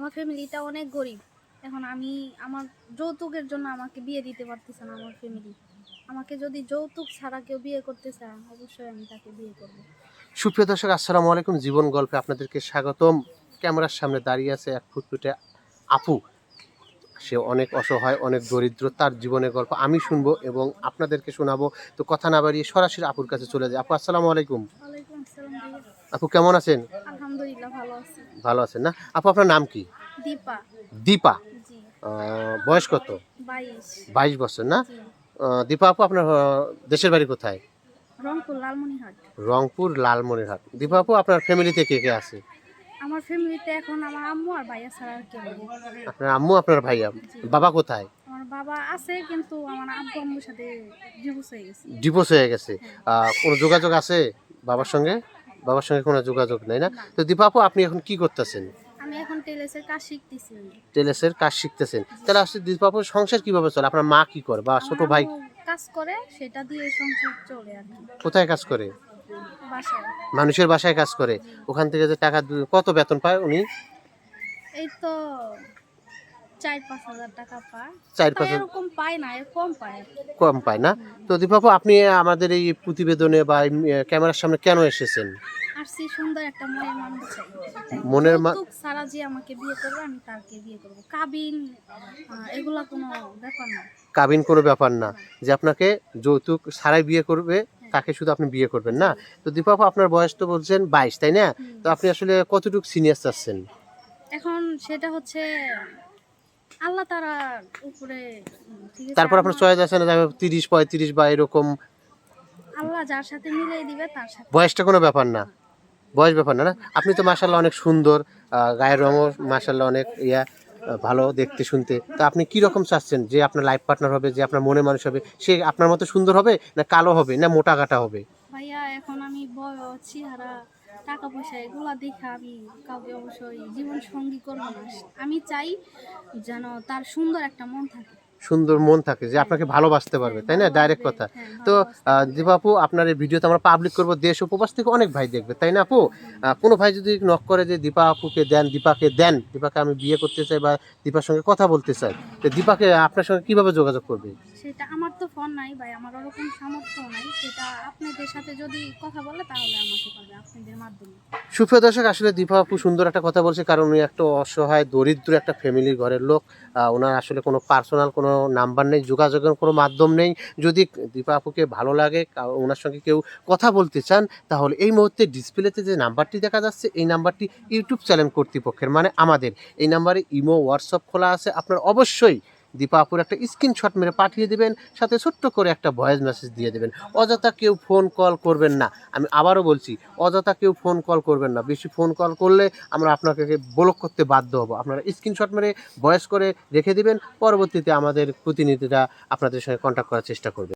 আমার ফ্যামিলিটা অনেক গরিব। এখন আমি আমার যৌতুকের জন্য আমাকে বিয়ে দিতে পারতেছে না আমার ফ্যামিলি। আমাকে যদি যৌতুক ছাড়া কেউ বিয়ে করতে চায় অবশ্যই আমি তাকে বিয়ে করব। সুপ্রিয় দর্শক আসসালামু আলাইকুম। জীবন গল্পে আপনাদেরকে স্বাগতম। ক্যামেরার সামনে দাঁড়িয়ে আছে এক ফুটফুটে আপু। সে অনেক অসহায় অনেক দরিদ্র তার জীবনের গল্প আমি শুনব এবং আপনাদেরকে শোনাবো। তো কথা না বাড়িয়ে সরাসরি আপুর কাছে চলে যায় আপু আসসালামু আলাইকুম। আপু কেমন আছেন? ভালো আছি। আছেন না? আপু আপনার নাম কি? দীপা। দীপা? বয়স কত? বাইশ। বছর না? দীপা আপু আপনার দেশের বাড়ি কোথায়? রংপুর লালমনিরহাট। দীপা আপু আপনার ফ্যামিলিতে কে কে আছে? আমার ফ্যামিলিতে এখন আমার আম্মু আর ভাইয়া ছাড়া আর কেউ আপনার আম্মু আপনার ভাইয়া? বাবা কোথায়? আমার বাবা আছে কিন্তু আমার আব্বু আম্মুর সাথে ডিভোর্স হয়ে গেছে। ডিভোর্স হয়ে গেছে। কোনো যোগাযোগ আছে বাবার সঙ্গে? বাবার সঙ্গে কোনো যোগাযোগ নেই না? তো দীপা আপু আপনি এখন কি করতেছেন? আমি এখন টেলেসের কাজ শিখতেছি। টেলেসের কাজ শিখতেছেন। তাহলে আসলে দীপা আপুর সংসার কীভাবে চলে? আপনার মা কি করে বা ছোট ভাই? কাজ করে সেটা দিয়ে সংসার চলে আর কোথায় কাজ করে? মানুষের বাসায় কাজ করে। ওখান থেকে যে টাকা কত বেতন পায় উনি? এই তো কম পায়। না। তো দীপা আপু আপনি আমাদের এই প্রতিবেদনে বা ক্যামেরার সামনে কেন এসেছেন? আসছি সুন্দর একটা মনের মানুষ চাই। মনের মা- যে আমাকে বিয়ে করবে আমি তাকে বিয়ে করব। কাবিন এগুলা কোনো ব্যাপার না। কাবিন কোনো ব্যাপার না। যে আপনাকে যৌতুক ছাড়াই বিয়ে করবে তাকে শুধু আপনি বিয়ে করবেন না। তো দীপা আপু আপনার বয়স তো বলছেন বাইশ তাই না? তো আপনি আসলে কতটুকু সিনিয়র চাচ্ছেন? এখন সেটা হচ্ছে আল্লাহ তারা উপরে তারপর আপনার চয়েস আছে না তিরিশ পঁয়ত্রিশ বা এরকম। আল্লাহ যার সাথে মিলিয়ে দিবে তার সাথে। বয়সটা কোনো ব্যাপার না। বয়স ব্যাপার না না? আপনি তো মাসাল্লাহ অনেক সুন্দর গায়ের রঙও মাসাল্লাহ অনেক ইয়া ভালো দেখতে শুনতে। তো আপনি কি রকম চাচ্ছেন? যে আপনার লাইফ পার্টনার হবে যে আপনার মনে মানুষ হবে সে আপনার মতো সুন্দর হবে না কালো হবে না মোটা কাটা হবে? ভাইয়া এখন আমি বয়স চেহারা টাকা পয়সা এগুলো দেখে আমি কাউকে অবশ্যই জীবন সঙ্গী করব না। আমি চাই যেন তার সুন্দর একটা মন থাকে। সুন্দর মন থাকে যে আপনাকে ভালোবাসতে পারবে তাই না? ডাইরেক্ট কথা। হ্যাঁ, তো। আহ, আপনার এই ভিডিওতে আমরা পাবলিক করব দেশ উপবাস থেকে অনেক ভাই দেখবে তাই না আপু? কোনো ভাই যদি নক করে যে দীপা আপুকে দেন দীপাকে দেন দীপাকে আমি বিয়ে করতে চাই বা দীপার সঙ্গে কথা বলতে চাই তো দীপাকে আপনার সঙ্গে কীভাবে যোগাযোগ করবে? সেটা আমার তো ফোন নাই ভাই আমার ওরকম সামর্থ্য নাই। সেটা আপনাদের সাথে যদি কথা বলে তাহলে আমাকে পাবে আপনাদের মাধ্যমে। সুপ্রিয় দর্শক আসলে দীপা আপু সুন্দর একটা কথা বলছে কারণ উনি একটা অসহায় দরিদ্র একটা ফ্যামিলির ঘরের লোক। ওনার আসলে কোনো পার্সোনাল কোনো নাম্বার নেই, যোগাযোগের কোনো মাধ্যম নেই। যদি দীপা আপুকে ভালো লাগে ওনার সঙ্গে কেউ কথা বলতে চান, তাহলে এই মুহূর্তে ডিসপ্লেতে যে নাম্বারটি দেখা যাচ্ছে, এই নাম্বারটি ইউটিউব চ্যানেল কর্তৃপক্ষের মানে আমাদের। এই নাম্বারে ইমো, হোয়াটসঅ্যাপ খোলা আছে, আপনার অবশ্যই দীপা আপুর একটা স্ক্রিনশট মেরে পাঠিয়ে দেবেন, সাথে ছোট্ট করে একটা ভয়েস মেসেজ দিয়ে দেবেন। অযথা কেউ ফোন কল করবেন না। আমি আবারও বলছি, অযথা কেউ ফোন কল করবেন না। বেশি ফোন কল করলে আমরা আপনাকে ব্লক করতে বাধ্য হব। আপনারা স্ক্রিনশট মেরে ভয়েস করে রেখে দেবেন, পরবর্তীতে আমাদের প্রতিনিধিরা আপনাদের সঙ্গে কন্ট্যাক্ট করার চেষ্টা করবে।